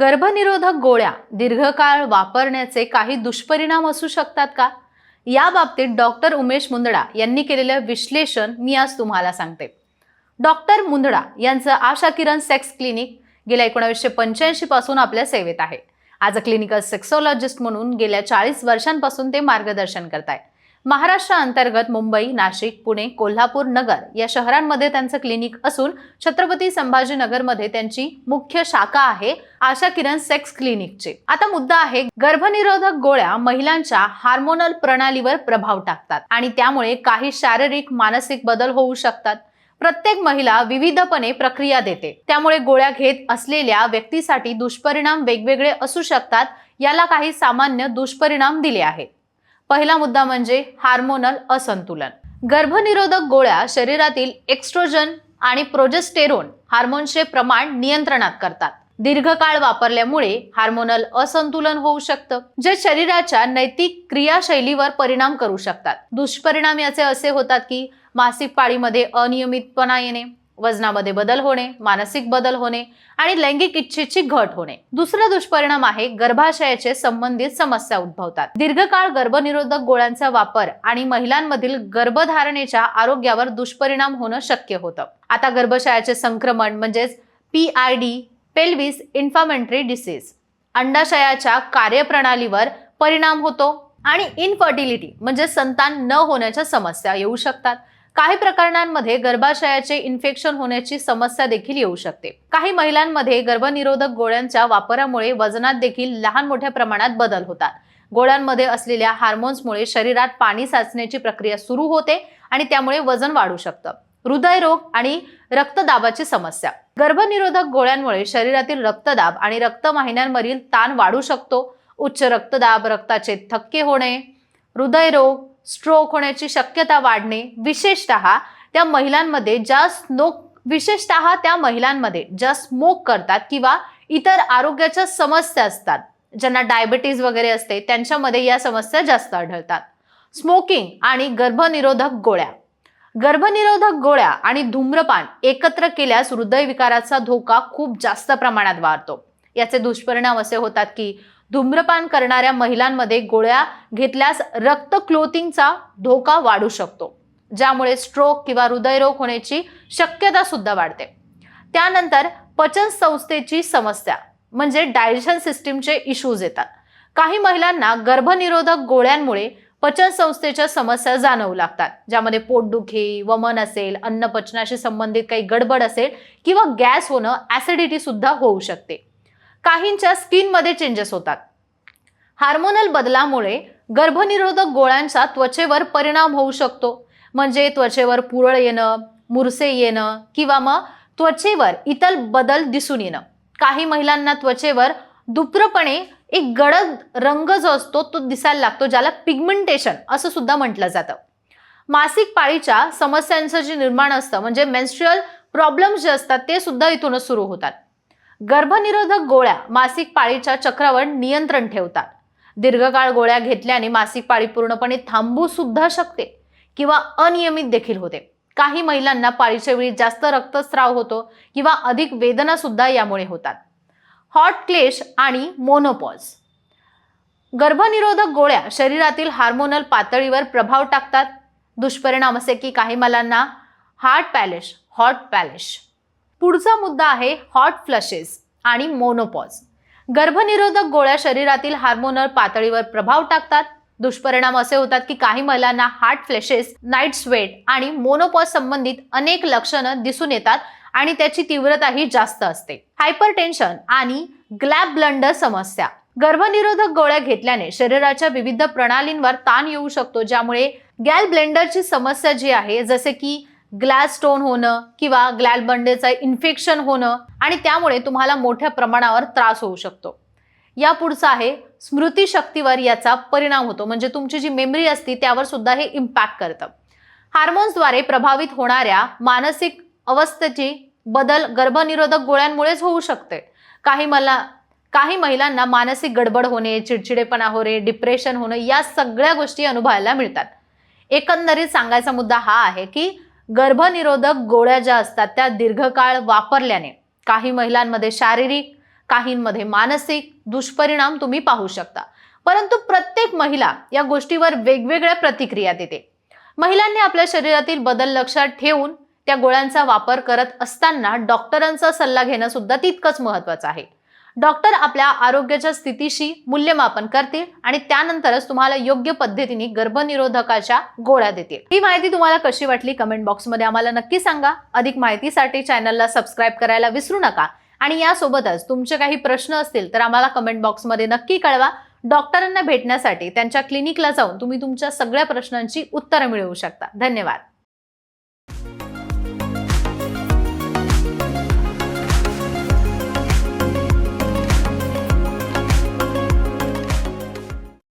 गर्भनिरोधक गोळ्या दीर्घकाळ वापरण्याचे काही दुष्परिणाम असू शकतात का? या बाबतीत डॉक्टर उमेश मुंदडा यांनी केलेलं विश्लेषण मी आज तुम्हाला सांगते. डॉक्टर मुंदडा यांचं आशा किरण सेक्स क्लिनिक गेल्या एकोणावीसशे पंच्याऐंशी पासून आपल्या सेवेत आहे. आज अ क्लिनिकल सेक्सोलॉजिस्ट म्हणून गेल्या चाळीस वर्षांपासून ते मार्गदर्शन करत आहे महाराष्ट्राअंतर्गत मुंबई नाशिक पुणे कोल्हापूर नगर या शहरांमध्ये त्यांचं क्लिनिक असून छत्रपती संभाजीनगरमध्ये त्यांची मुख्य शाखा आहे आशा किरण सेक्स क्लिनिकचे आता मुद्दा आहे गर्भनिरोधक गोळ्या महिलांच्या हार्मोनल प्रणालीवर प्रभाव टाकतात आणि त्यामुळे काही शारीरिक मानसिक बदल होऊ शकतात. प्रत्येक महिला विविधपणे प्रक्रिया देते. त्यामुळे गोळ्या घेत असलेल्या व्यक्तीसाठी दुष्परिणाम वेगवेगळे असू शकतात याला काही सामान्य दुष्परिणाम दिले आहेत. पहिला मुद्दा म्हणजे हार्मोनल असंतुलन. गर्भनिरोधक गोळ्या शरीरातील एक्स्ट्रोजन आणि प्रोजेस्टेरोन हार्मोनचे प्रमाण नियंत्रणात करतात. दीर्घकाळ वापरल्यामुळे हार्मोनल असंतुलन होऊ शकतं जे शरीराच्या नैतिक क्रियाशैलीवर परिणाम करू शकतात. दुष्परिणाम याचे असे होतात की मासिक पाळीमध्ये अनियमितपणा येणे वजनामध्ये बदल होणे मानसिक बदल होणे आणि लैंगिक इच्छेची घट होणे. दुसरा दुष्परिणाम आहे गर्भाशयाचे संबंधित समस्या उद्भवतात. दीर्घकाळ गर्भनिरोधक गोळ्यांचा वापर आणि महिलांमधील गर्भधारणेच्या आरोग्यावर दुष्परिणाम होणं शक्य होतं. आता गर्भाशयाचे संक्रमण म्हणजेच P I D pelvis inflammatory disease अंडाशयाच्या कार्यप्रणालीवर परिणाम होतो आणि इनफर्टिलिटी म्हणजे संतान न होण्याच्या समस्या येऊ शकतात. काही प्रकरणांमध्ये गर्भाशयाचे इन्फेक्शन होण्याची समस्या देखील येऊ शकते. काही महिलांमध्ये गर्भनिरोधक गोळ्यांच्या वापरामुळे वजनात देखील लहान मोठ्या प्रमाणात बदल होतात. गोळ्यांमध्ये असलेल्या हार्मोन्समुळे शरीरात पाणी साचण्याची प्रक्रिया सुरू होते आणि त्यामुळे वजन वाढू शकतं. हृदयरोग आणि रक्तदाबाची समस्या. गर्भनिरोधक गोळ्यांमुळे शरीरातील रक्तदाब आणि रक्तवाहिन्यांवरील ताण वाढू शकतो. उच्च रक्तदाब रक्ताचे थक्के होणे हृदयरोग स्ट्रोक होण्याची शक्यता वाढणे विशेषतः त्या महिलांमध्ये ज्या स्नोक विशेषतः त्या महिलांमध्ये ज्या स्मोक करतात किंवा इतर आरोग्याच्या समस्या असतात ज्यांना डायबिटीज वगैरे असते त्यांच्यामध्ये या समस्या जास्त आढळतात. स्मोकिंग आणि गर्भनिरोधक गोळ्या. गर्भनिरोधक गोळ्या आणि धूम्रपान एकत्र केल्यास हृदयविकाराचा धोका खूप जास्त प्रमाणात वाढतो. याचे दुष्परिणाम असे होतात की धूम्रपान करणाऱ्या महिलांमध्ये गोळ्या घेतल्यास रक्त क्लोथिंगचा धोका वाढू शकतो ज्यामुळे स्ट्रोक किंवा हृदयरोग होण्याची शक्यता सुद्धा वाढते. त्यानंतर पचन संस्थेची समस्या म्हणजे डायजेशन सिस्टीमचे इश्यूज येतात. काही महिलांना गर्भनिरोधक गोळ्यांमुळे पचन संस्थेच्या समस्या जाणवू लागतात ज्यामध्ये पोटदुखी वमन असेल अन्न पचनाशी संबंधित काही गडबड असेल किंवा गॅस होणं ऍसिडिटी सुद्धा होऊ शकते. काहींच्या स्किनमध्ये चेंजेस होतात. हार्मोनल बदलामुळे गर्भनिरोधक गोळ्यांचा त्वचेवर परिणाम होऊ शकतो. म्हणजे त्वचेवर पुरळ येणं मुरसे येणं किंवा मग त्वचेवर इतर बदल दिसून येणं. काही महिलांना त्वचेवर दुप्रपणे एक गडद रंग जो असतो तो दिसायला लागतो ज्याला पिगमेंटेशन असं सुद्धा म्हटलं जातं. मासिक पाळीच्या समस्यांचं जे निर्माण असतं म्हणजे मेन्स्ट्रुअल प्रॉब्लेम्स जे असतात ते सुद्धा इथूनच सुरू होतात. गर्भनिरोधक गोळ्या मासिक पाळीच्या चक्रावर नियंत्रण ठेवतात. दीर्घकाळ गोळ्या घेतल्याने मासिक पाळी पूर्णपणे थांबू सुद्धा शकते किंवा अनियमित देखील होते. काही महिलांना पाळीच्या वेळी जास्त रक्तस्राव होतो किंवा अधिक वेदना सुद्धा यामुळे होतात. हॉट क्लेश आणि मोनोपॉज. गर्भनिरोधक गोळ्या शरीरातील हार्मोनल पातळीवर प्रभाव टाकतात. दुष्परिणाम असे की काही महिलांना हार्ट पॅलेश हॉट पॅलेश. पुढचा मुद्दा आहे हॉट फ्लशेस आणि मोनोपॉज गर्भनिरोधक गोळ्या शरीरातील हार्मोनल पातळीवर प्रभाव टाकतात. दुष्परिणाम असे होतात की काही महिलांना हार्ट फ्लॅशेस नाईट स्वेट आणि मोनोपॉज संबंधित अनेक लक्षणं दिसून येतात आणि त्याची तीव्रताही जास्त असते. हायपर टेन्शन आणि ग्लॅब ब्लंडर समस्या. गर्भनिरोधक गोळ्या घेतल्याने शरीराच्या विविध प्रणालींवर ताण येऊ शकतो ज्यामुळे गॅल ब्लेंडरची समस्या जी आहे जसे की ग्लॅस स्टोन होणं किंवा ग्लॅलबंडेचं इन्फेक्शन होणं आणि त्यामुळे तुम्हाला मोठ्या प्रमाणावर त्रास होऊ शकतो. या पुढचं आहे स्मृतीशक्तीवर याचा परिणाम होतो. म्हणजे तुमची जी मेमरी असती त्यावर सुद्धा हे इम्पॅक्ट करतं. हार्मोन्सद्वारे प्रभावित होणाऱ्या मानसिक अवस्थेची बदल गर्भनिरोधक गोळ्यांमुळेच होऊ शकते. काही मला काही महिलांना मानसिक गडबड होणे चिडचिडेपणा होणे डिप्रेशन होणं या सगळ्या गोष्टी अनुभवायला मिळतात. एकंदरीत सांगायचा मुद्दा हा आहे की गर्भनिरोधक गोळ्या ज्या असतात त्या दीर्घकाळ वापरल्याने काही महिलांमध्ये शारीरिक काहींमध्ये मानसिक दुष्परिणाम तुम्ही पाहू शकता. परंतु प्रत्येक महिला या गोष्टीवर वेगवेगळ्या प्रतिक्रिया देते. महिलांनी आपल्या शरीरातील बदल लक्षात ठेवून त्या गोळ्यांचा वापर करत असताना डॉक्टरांचा सल्ला घेणं सुद्धा तितकंच महत्वाचं आहे. डॉक्टर आपल्या आरोग्याच्या स्थितीशी मूल्यमापन करतील आणि त्यानंतरच तुम्हाला योग्य पद्धतीने गर्भनिरोधकाच्या गोळ्या देतील. ही माहिती तुम्हाला कशी वाटली कमेंट बॉक्समध्ये आम्हाला नक्की सांगा. अधिक माहितीसाठी चॅनलला सबस्क्राईब करायला विसरू नका. आणि यासोबतच तुमचे काही प्रश्न असतील तर आम्हाला कमेंट बॉक्समध्ये नक्की कळवा. डॉक्टरांना भेटण्यासाठी त्यांच्या क्लिनिकला जाऊन तुम्ही तुमच्या सगळ्या प्रश्नांची उत्तरं मिळवू शकता. धन्यवाद.